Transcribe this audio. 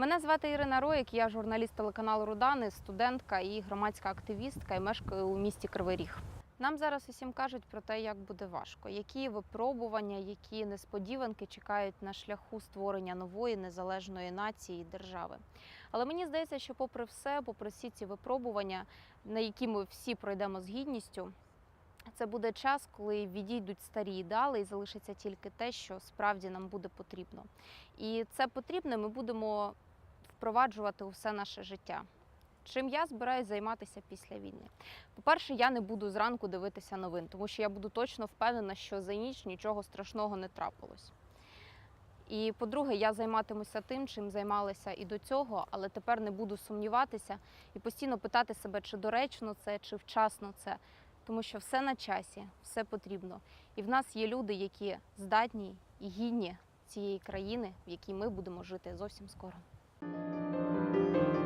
Мене звати Ірина Роїк, я журналіст телеканалу Рудани, студентка і громадська активістка, і мешкаю у місті Кривий Ріг. Нам зараз усім кажуть про те, як буде важко, які випробування, які несподіванки чекають на шляху створення нової незалежної нації і держави. Але мені здається, що, попри все, попри всі ці випробування, на які ми всі пройдемо з гідністю, це буде час, коли відійдуть старі ідеали і залишиться тільки те, що справді нам буде потрібно. І це потрібне ми будемо впроваджувати у все наше життя. Чим я збираюсь займатися після війни? По-перше, я не буду зранку дивитися новин, тому що я буду точно впевнена, що за ніч нічого страшного не трапилось. І по-друге, я займатимуся тим, чим займалася і до цього, але тепер не буду сумніватися і постійно питати себе, чи доречно це, чи вчасно це. Тому що все на часі, все потрібно. І в нас є люди, які здатні і гідні цієї країни, в якій ми будемо жити зовсім скоро. thank you